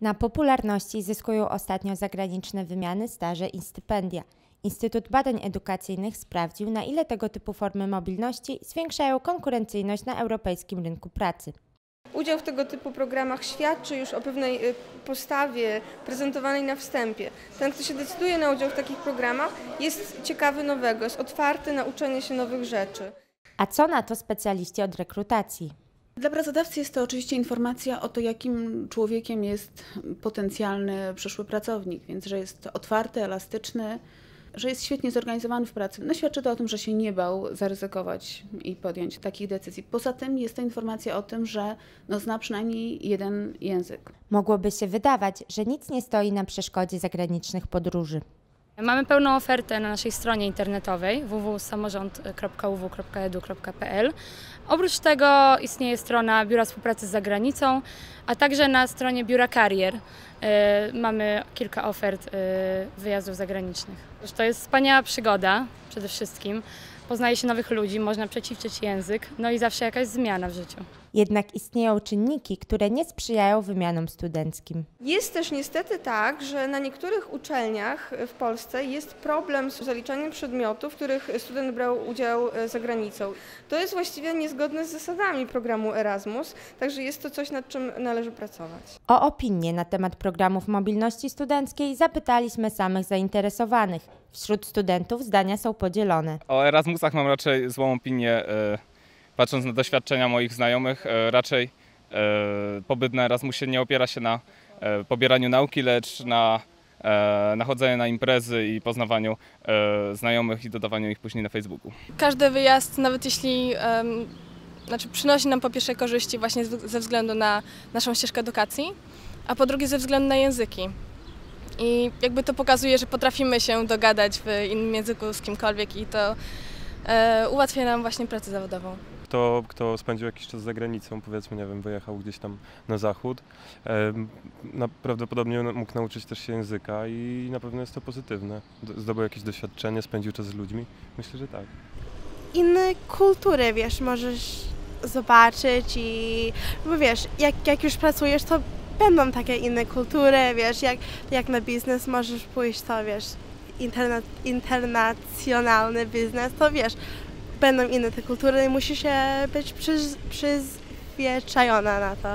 Na popularności zyskują ostatnio zagraniczne wymiany, staże i stypendia. Instytut Badań Edukacyjnych sprawdził, na ile tego typu formy mobilności zwiększają konkurencyjność na europejskim rynku pracy. Udział w tego typu programach świadczy już o pewnej y, postawie prezentowanej na wstępie. Ten, kto się decyduje na udział w takich programach, jest ciekawy nowego, jest otwarty na uczenie się nowych rzeczy. A co na to specjaliści od rekrutacji? Dla pracodawcy jest to oczywiście informacja o to, jakim człowiekiem jest potencjalny przyszły pracownik, więc że jest otwarty, elastyczny, że jest świetnie zorganizowany w pracy. No świadczy to o tym, że się nie bał zaryzykować i podjąć takich decyzji. Poza tym jest to informacja o tym, że no, zna przynajmniej jeden język. Mogłoby się wydawać, że nic nie stoi na przeszkodzie zagranicznych podróży. Mamy pełną ofertę na naszej stronie internetowej www.samorząd.edu.pl. Oprócz tego istnieje strona Biura Współpracy z Zagranicą, a także na stronie Biura Karier e, mamy kilka ofert e, wyjazdów zagranicznych. To jest wspaniała przygoda przede wszystkim. Poznaje się nowych ludzi, można przećwiczyć język, no i zawsze jakaś zmiana w życiu. Jednak istnieją czynniki, które nie sprzyjają wymianom studenckim. Jest też niestety tak, że na niektórych uczelniach w Polsce jest problem z zaliczaniem przedmiotów, w których student brał udział e, za granicą. To jest właściwie niezgodne z zasadami programu Erasmus, także jest to coś, nad czym należy pracować. O opinię na temat programów mobilności studenckiej zapytaliśmy samych zainteresowanych. Wśród studentów zdania są podzielone. O Erasmusach mam raczej złą opinię. e, Patrząc na doświadczenia moich znajomych, e, raczej e, pobyt na Erasmusie nie opiera się na e, pobieraniu nauki, lecz na, e, na imprezy i poznawaniu znajomych i dodawaniu ich później na Facebooku. każdy wyjazd, nawet jeśli znaczy przynosi nam po pierwsze korzyści właśnie ze względu na naszą ścieżkę edukacji, a po drugie ze względu na języki. I jakby to pokazuje, że potrafimy się dogadać w innym języku z kimkolwiek i to ułatwia nam właśnie pracę zawodową. Kto, kto spędził jakiś czas za granicą, powiedzmy, nie wiem, wyjechał gdzieś tam na zachód, na, prawdopodobnie mógł nauczyć też się języka i na pewno jest to pozytywne. Zdobył jakieś doświadczenie, spędził czas z ludźmi. Myślę, że tak. inne kultury, wiesz, możesz zobaczyć i bo wiesz, jak, jak już pracujesz, to będą takie inne kultury, wiesz, jak, jak na biznes możesz pójść, to wiesz, interna, internacjonalny biznes, to wiesz, będą inne te kultury i musisz się być przyz, przyzwyczajona na to.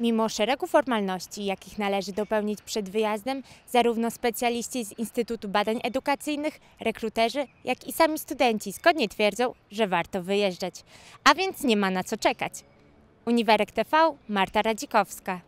Mimo szeregu formalności, jakich należy dopełnić przed wyjazdem, zarówno specjaliści z Instytutu Badań Edukacyjnych, rekruterzy, jak i sami studenci zgodnie twierdzą, że warto wyjeżdżać. A więc nie ma na co czekać. Uniwerek TV, Marta Radzikowska.